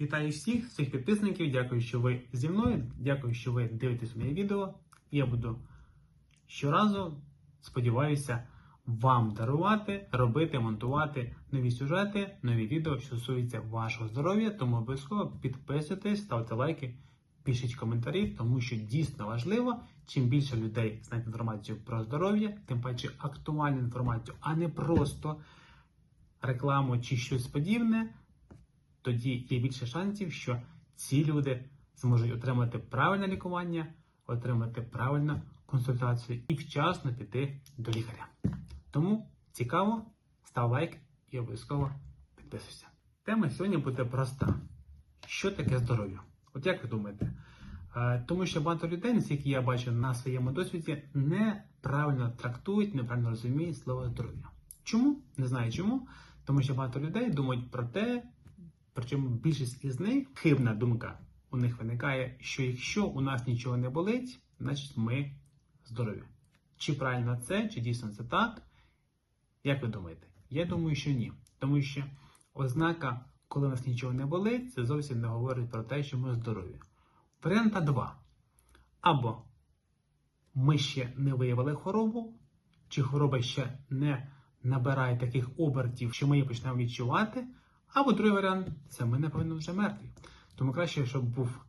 Вітаю всіх, всіх підписників. Дякую, що ви зі мною. Дякую, що ви дивитесь моє відео. Я буду щоразу, сподіваюся, вам дарувати, робити, монтувати нові сюжети, нові відео, що стосуються вашого здоров'я. Тому обов'язково підписуйтесь, ставте лайки, пишіть коментарі, тому що дійсно важливо, чим більше людей знають інформацію про здоров'я, тим паче актуальну інформацію, а не просто рекламу чи щось подібне тоді є більше шансів, що ці люди зможуть отримати правильне лікування, отримати правильну консультацію і вчасно піти до лікаря. Тому цікаво, став лайк і обов'язково підписуйся. Тема сьогодні буде проста: що таке здоров'я? От як ви думаєте? Е, Тому що багато людей, наскільки я бачу на своєму досвіді, неправильно трактують, неправильно розуміють слово здоров'я. Чому? Не знаю чому. Тому що багато людей думають про те, Причому більшість із них хибна думка у них виникає, що якщо у нас нічого не болить, значить ми здорові. Чи правильно це, чи дійсно це так? Як ви думаєте? Я думаю, що ні. Тому що ознака, коли у нас нічого не болить, це зовсім не говорить про те, що ми здорові. Варіанта 2. Або ми ще не виявили хворобу, чи хвороба ще не набирає таких обертів, що ми її почнемо відчувати. Або другий варіант це ми, напевно, вже мертві. Тому краще, щоб був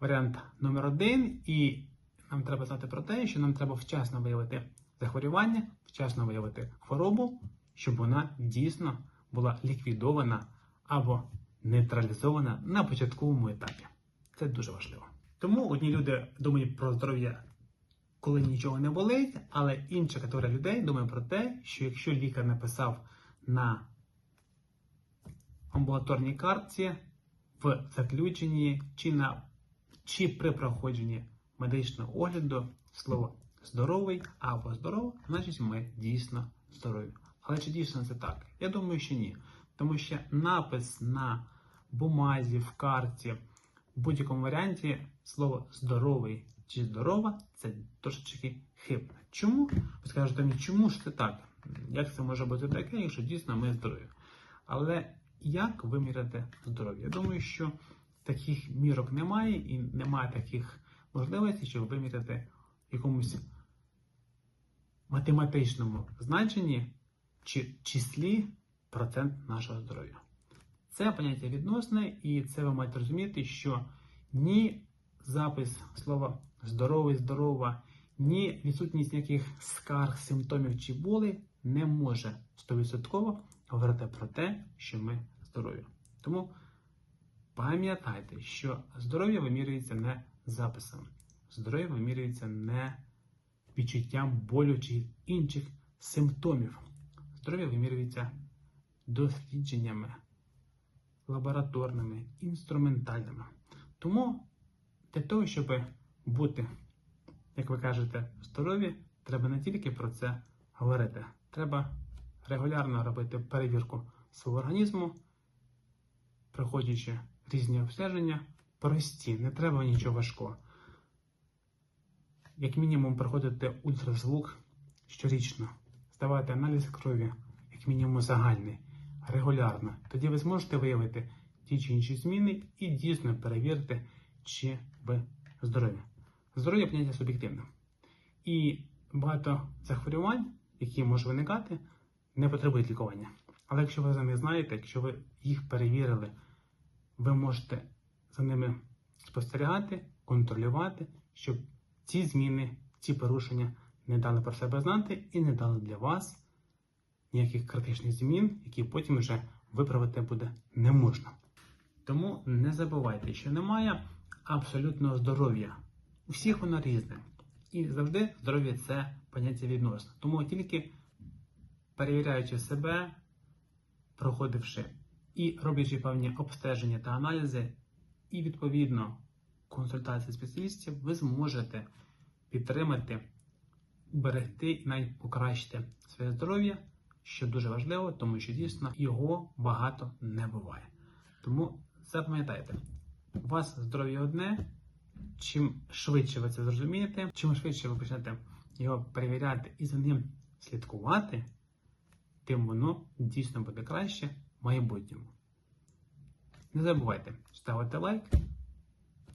варіант номер один, і нам треба знати про те, що нам треба вчасно виявити захворювання, вчасно виявити хворобу, щоб вона дійсно була ліквідована або нейтралізована на початковому етапі. Це дуже важливо. Тому одні люди думають про здоров'я, коли нічого не болить, але інша категорія людей думає про те, що якщо лікар написав на амбулаторній картці в заключенні чи на чи при проходженні медичного огляду слово здоровий або здорова, значить ми дійсно здорові. Але чи дійсно це так? Я думаю, що ні. Тому що напис на бумазі, в карті, в будь-якому варіанті слово здоровий чи здорова це трошечки хибне. Чому? Ви скажете мені, чому ж це так? Як це може бути таке, якщо дійсно ми здорові? Але як виміряти здоров'я? Я думаю, що таких мірок немає і немає таких можливостей, щоб виміряти в якомусь математичному значенні чи числі процент нашого здоров'я. Це поняття відносне, і це ви маєте розуміти, що ні запис слова здоровий, здорова, ні відсутність ніяких скарг, симптомів чи болей не може 100% говорити про те, що ми здорові. Тому пам'ятайте, що здоров'я вимірюється не записом, здоров'я вимірюється не відчуттям болю чи інших симптомів. Здоров'я вимірюється дослідженнями, лабораторними, інструментальними. Тому для того, щоб бути, як ви кажете, здорові, треба не тільки про це говорити, треба регулярно робити перевірку свого організму, проходячи різні обстеження, прості, не треба нічого важкого. Як мінімум, проходити ультразвук щорічно, здавати аналіз крові, як мінімум загальний, регулярно. Тоді ви зможете виявити ті чи інші зміни і дійсно перевірити, чи ви здорові. Здоров'я поняття суб'єктивне. І багато захворювань, які можуть виникати, не потребують лікування. Але якщо ви за них знаєте, якщо ви їх перевірили, ви можете за ними спостерігати, контролювати, щоб ці зміни, ці порушення не дали про себе знати і не дали для вас ніяких критичних змін, які потім вже виправити буде не можна. Тому не забувайте, що немає абсолютного здоров'я. У всіх воно різне. І завжди здоров'я це поняття відносно. Тому тільки перевіряючи себе, проходивши і роблячи певні обстеження та аналізи, і відповідно консультації спеціалістів, ви зможете підтримати, берегти і навіть покращити своє здоров'я, що дуже важливо, тому що дійсно його багато не буває. Тому запам'ятайте, у вас здоров'я одне. Чим швидше ви це зрозумієте, чим швидше ви почнете його перевіряти і за ним слідкувати, тим воно дійсно буде краще в майбутньому. Не забувайте ставити лайк,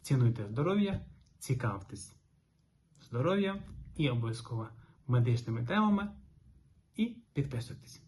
цінуйте здоров'я, цікавтесь здоров'ям і обов'язково медичними темами і підписуйтесь.